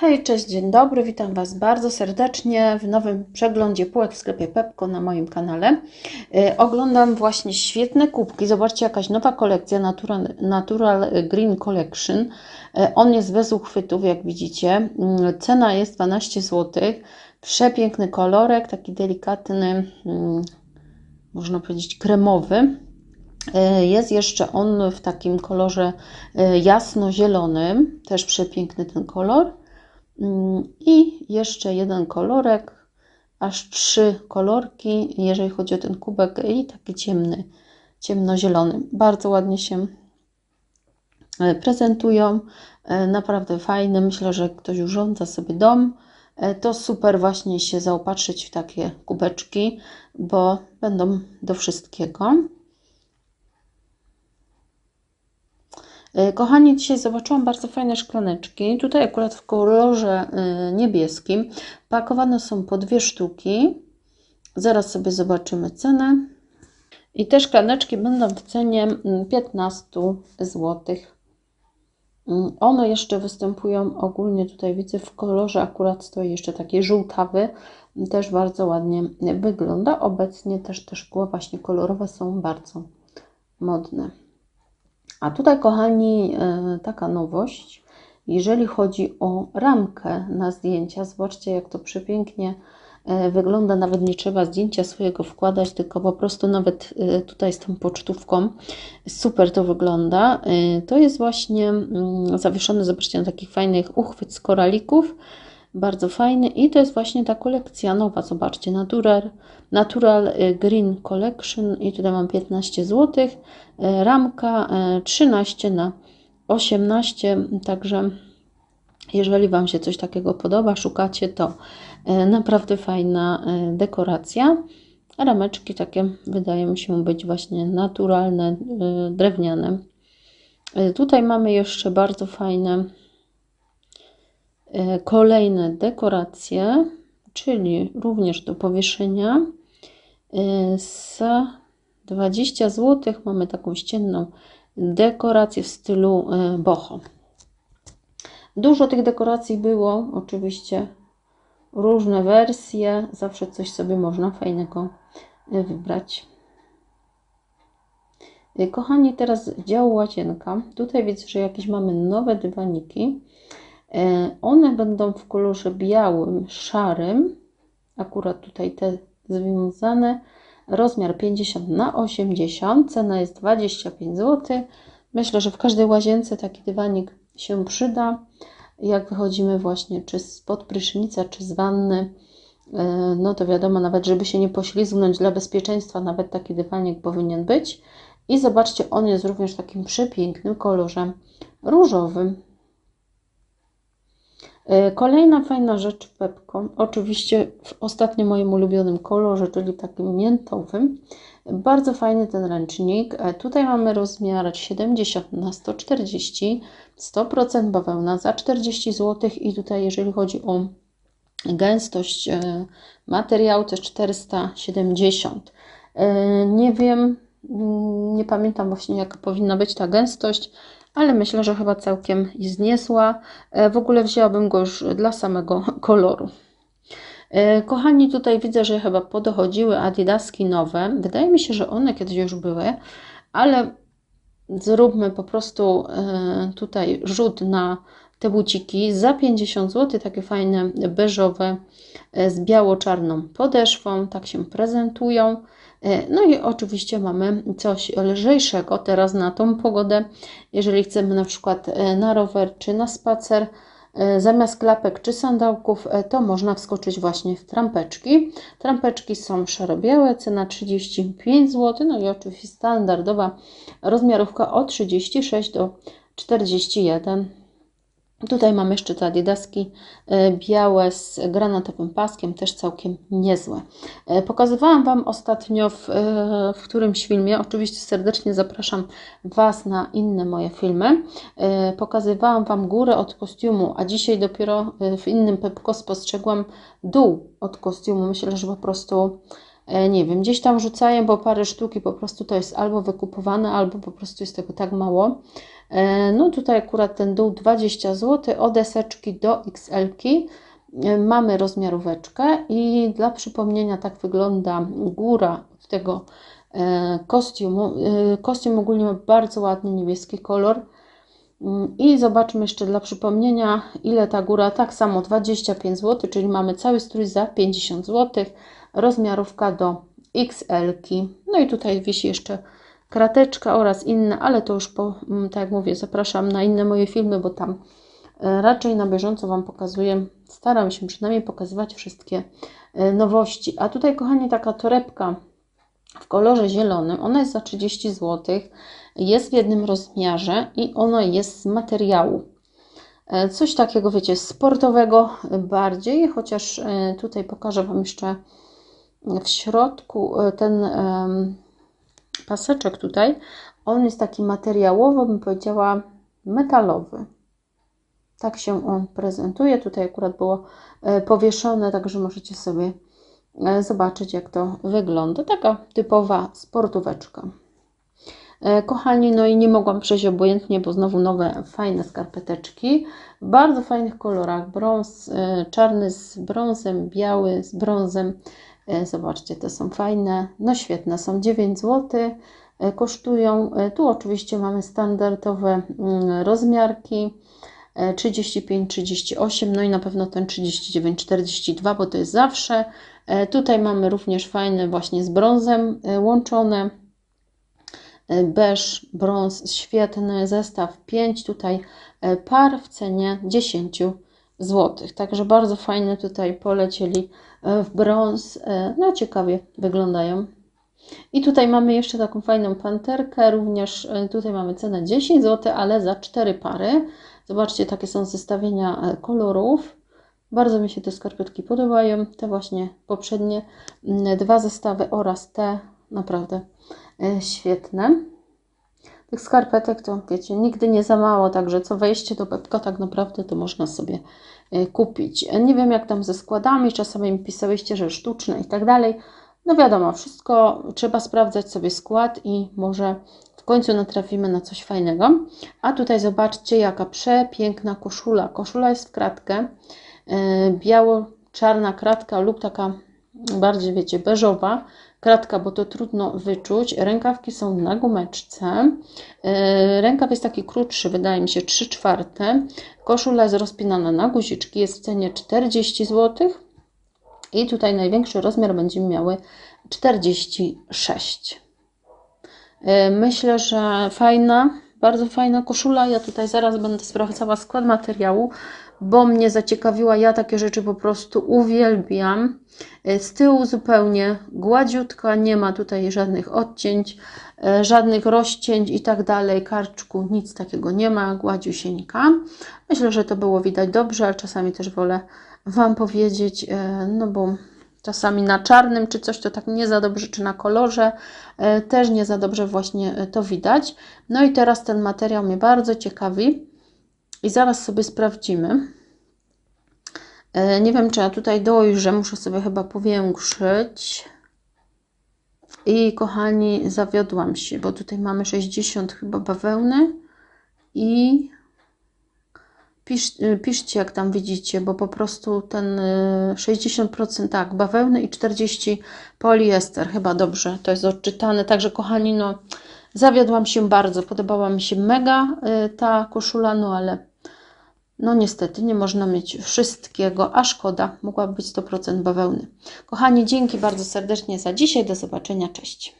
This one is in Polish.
Hej, cześć, dzień dobry, witam Was bardzo serdecznie w nowym przeglądzie półek w sklepie Pepko na moim kanale. Y, oglądam właśnie świetne kubki. Zobaczcie, jakaś nowa kolekcja Natural, Natural Green Collection. Y, on jest bez uchwytów, jak widzicie. Y, cena jest 12 zł. Przepiękny kolorek, taki delikatny, mm, można powiedzieć kremowy. Jest jeszcze on w takim kolorze jasno-zielonym, też przepiękny ten kolor. Mm, I jeszcze jeden kolorek, aż trzy kolorki, jeżeli chodzi o ten kubek, i taki ciemny, ciemnozielony. Bardzo ładnie się e, prezentują, e, naprawdę fajne. Myślę, że ktoś urządza sobie dom, e, to super właśnie się zaopatrzyć w takie kubeczki, bo będą do wszystkiego. Kochani, dzisiaj zobaczyłam bardzo fajne szklaneczki. Tutaj akurat w kolorze e, niebieskim. Pakowane są po dwie sztuki. Zaraz sobie zobaczymy cenę. I te szklaneczki będą w cenie mm, 15 zł. Mm, One jeszcze występują ogólnie tutaj widzę w kolorze akurat stoi jeszcze taki żółtawy. Też bardzo ładnie wygląda. Obecnie też te szkła właśnie kolorowe są bardzo modne. A tutaj, kochani, e, taka nowość, jeżeli chodzi o ramkę na zdjęcia. Zobaczcie, jak to przepięknie e, wygląda. Nawet nie trzeba zdjęcia swojego wkładać, tylko po prostu nawet e, tutaj z tą pocztówką super to wygląda. To jest właśnie mm, zawieszone, zobaczcie, na takich fajnych uchwyt z koralików. Bardzo fajny i to jest właśnie ta kolekcja nowa, zobaczcie, Natural, Natural y, Green Collection i tutaj mam 15 zł, y, ramka y, 13 na 18, także jeżeli Wam się coś takiego podoba, szukacie, to y, naprawdę fajna y, dekoracja. Rameczki takie wydają się być właśnie naturalne, y, drewniane. Y, Tutaj mamy jeszcze bardzo fajne Kolejne dekoracje, czyli również do powieszenia. E, Za 20 zł mamy taką ścienną dekorację w stylu e, boho. Dużo tych dekoracji było, oczywiście różne wersje, zawsze coś sobie można fajnego e, wybrać. E, Kochani, teraz dział łazienka. Tutaj widzę, że jakieś mamy nowe dywaniki. E, One będą w kolorze białym, szarym. Akurat tutaj te związane. Rozmiar 50 na 80. Cena jest 25 zł. Myślę, że w każdej łazience taki dywanik się przyda. Jak wychodzimy właśnie czy spod prysznica, czy z wanny, e, no to wiadomo, nawet żeby się nie poślizgnąć dla bezpieczeństwa, nawet taki dywanik powinien być. I zobaczcie, on jest również takim przepięknym kolorze różowym. E, Kolejna fajna rzecz w Pepko, oczywiście w ostatnio moim ulubionym kolorze, czyli takim miętowym. Bardzo fajny ten ręcznik. E, Tutaj mamy rozmiar 70 na 140, 100% bawełna za 40 zł i tutaj jeżeli chodzi o gęstość e, materiału to jest 470. E, Nie wiem, mm, nie pamiętam właśnie jaka powinna być ta gęstość, ale myślę, że chyba całkiem jest niezła. E, W ogóle wzięłabym go już dla samego koloru. E, Kochani, tutaj widzę, że chyba podochodziły Adidaski nowe. Wydaje mi się, że one kiedyś już były, ale zróbmy po prostu e, tutaj rzut na te buciki za 50 zł, takie fajne beżowe z biało-czarną podeszwą, tak się prezentują. E, No i oczywiście mamy coś lżejszego teraz na tą pogodę, jeżeli chcemy na przykład e, na rower czy na spacer, e, zamiast klapek czy sandałków, to można wskoczyć właśnie w trampeczki. Trampeczki są szaro-białe, cena 35 zł, no i oczywiście standardowa rozmiarówka od 36 do 41 Tutaj mam jeszcze te adidaski e, białe z granatowym paskiem, też całkiem niezłe. E, Pokazywałam Wam ostatnio w, e, w którymś filmie, oczywiście serdecznie zapraszam Was na inne moje filmy. Pokazywałam Wam górę od kostiumu, a dzisiaj dopiero w innym Pepko spostrzegłam dół od kostiumu. Myślę, że po prostu nie wiem, gdzieś tam rzucają, bo parę sztuki po prostu to jest albo wykupowane, albo po prostu jest tego tak mało. E, No tutaj akurat ten dół 20 zł, od deseczki do XL-ki. E, Mamy rozmiaróweczkę i dla przypomnienia tak wygląda góra od tego e, kostiumu. E, Kostium ogólnie ma bardzo ładny niebieski kolor. Mm, I zobaczmy jeszcze dla przypomnienia, ile ta góra, tak samo 25 zł, czyli mamy cały strój za 50 zł, rozmiarówka do XL-ki. No i tutaj wisi jeszcze krateczka oraz inne, ale to już po, mm, tak jak mówię, zapraszam na inne moje filmy, bo tam e, raczej na bieżąco Wam pokazuję, staram się przynajmniej pokazywać wszystkie e, nowości. A tutaj, kochani, taka torebka w kolorze zielonym, ona jest za 30 zł, jest w jednym rozmiarze i ona jest z materiału. E, Coś takiego, wiecie, sportowego bardziej, chociaż tutaj pokażę Wam jeszcze w środku e, ten paseczek tutaj, on jest taki materiałowy, bym powiedziała metalowy. Tak się on prezentuje. Tutaj akurat było e, powieszone, także możecie sobie e, zobaczyć, jak to wygląda. Taka typowa sportóweczka. Kochani, no i nie mogłam przejść obojętnie, bo znowu nowe, fajne skarpeteczki. W bardzo fajnych kolorach. Brąz, czarny z brązem, biały z brązem. E, Zobaczcie, te są fajne. No świetne, są 9 zł. e, Kosztują. E, Tu oczywiście mamy standardowe mm, rozmiarki. e, 35, 38, no i na pewno ten 39, 42, bo to jest zawsze. Tutaj mamy również fajne właśnie z brązem łączone beż, brąz, świetny zestaw 5 tutaj par w cenie 10 zł. Także bardzo fajne tutaj polecieli w brąz. E, No ciekawie wyglądają. I tutaj mamy jeszcze taką fajną panterkę, również e, tutaj mamy cenę 10 zł, ale za 4 pary. Zobaczcie, takie są zestawienia e, kolorów. Bardzo mi się te skarpetki podobają, te właśnie poprzednie dwa zestawy oraz te naprawdę e, świetne. Tych skarpetek to wiecie, nigdy nie za mało, także co wejście do Pepka tak naprawdę to można sobie e, kupić. E, Nie wiem jak tam ze składami, czasami mi pisałyście, że sztuczne i tak dalej. No wiadomo, wszystko trzeba sprawdzać sobie skład i może w końcu natrafimy na coś fajnego. A tutaj zobaczcie jaka przepiękna koszula. Koszula jest w kratkę, e, biało-czarna kratka lub taka bardziej wiecie beżowa kratka, bo to trudno wyczuć. Rękawki są na gumeczce. E, Rękaw jest taki krótszy, wydaje mi się 3 czwarte. Koszula jest rozpinana na guziczki, jest w cenie 40 zł. I tutaj największy rozmiar będziemy miały 46. E, Myślę, że fajna, bardzo fajna koszula. Ja tutaj zaraz będę sprawdzała skład materiału, bo mnie zaciekawiła. Ja takie rzeczy po prostu uwielbiam. E, Z tyłu zupełnie gładziutka, nie ma tutaj żadnych odcięć, e, żadnych rozcięć i tak dalej. Karczku, nic takiego nie ma, gładziusieńka. Myślę, że to było widać dobrze, ale czasami też wolę Wam powiedzieć, e, no bo czasami na czarnym czy coś to tak nie za dobrze, czy na kolorze też nie za dobrze właśnie to widać. No i teraz ten materiał mnie bardzo ciekawi i zaraz sobie sprawdzimy. E, Nie wiem, czy ja tutaj dojrzę, muszę sobie chyba powiększyć. I kochani, zawiodłam się, bo tutaj mamy 60 chyba bawełny i pisz, y, piszcie jak tam widzicie, bo po prostu ten y, 60% tak, bawełny i 40 poliester, chyba dobrze to jest odczytane. Także kochani, no zawiodłam się bardzo, podobała mi się mega ta koszula, no ale no niestety nie można mieć wszystkiego, a szkoda, mogłaby być 100% bawełny. Kochani, dzięki bardzo serdecznie za dzisiaj, do zobaczenia, cześć.